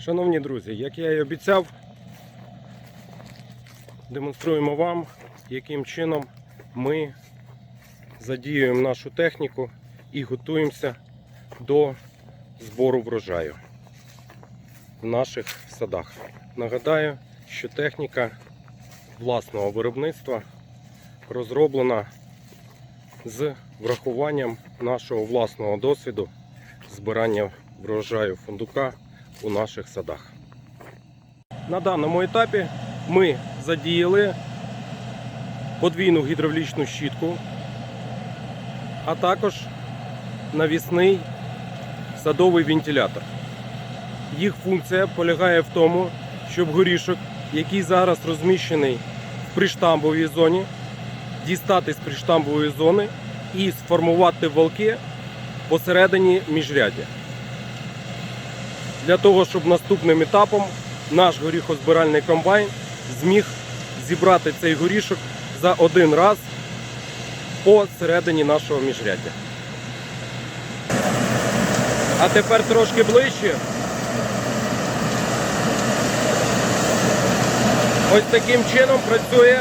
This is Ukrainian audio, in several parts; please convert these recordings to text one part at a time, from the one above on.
Шановні друзі, як я і обіцяв, демонструємо вам, яким чином ми задіюємо нашу техніку і готуємося до збору врожаю в наших садах. Нагадаю, що техніка власного виробництва розроблена з врахуванням нашого власного досвіду збирання врожаю фундука у наших садах. На даному етапі ми задіяли подвійну гідравлічну щітку, а також навісний садовий вентилятор. Їх функція полягає в тому, щоб горішок, який зараз розміщений в приштамбовій зоні, дістати з приштамбової зони і сформувати валки посередині міжряддя для того, щоб наступним етапом наш горіхозбиральний комбайн зміг зібрати цей горішок за один раз посередині нашого міжряддя. А тепер трошки ближче. Ось таким чином працює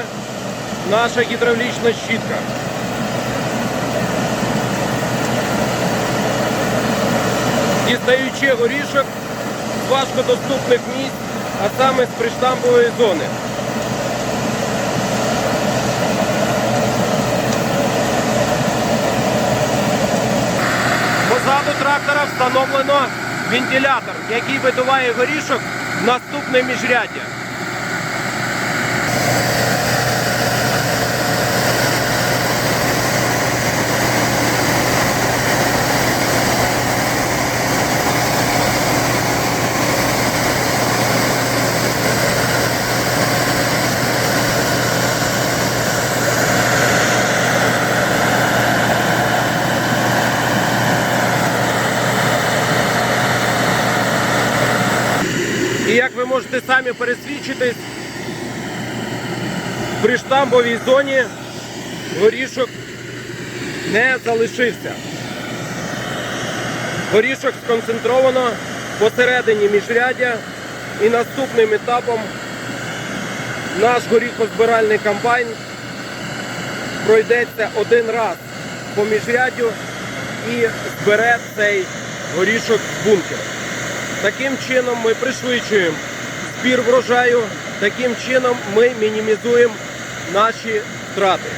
наша гідравлічна щітка. Дістаючи горішок з важкодоступних місць, а саме з приштамбової зони. Позаду трактора встановлено вентилятор, який видуває горішок в наступне міжряддя. Можете самі пересвідчитись, при штамбовій зоні горішок не залишився. Горішок сконцентровано посередині міжряддя і наступним етапом наш горіхозбиральний комбайн пройдеться один раз по міжряддю і збере цей горішок з бункера. Таким чином ми пришвидшуємо збір врожаю, таким чином ми мінімізуємо наші втрати.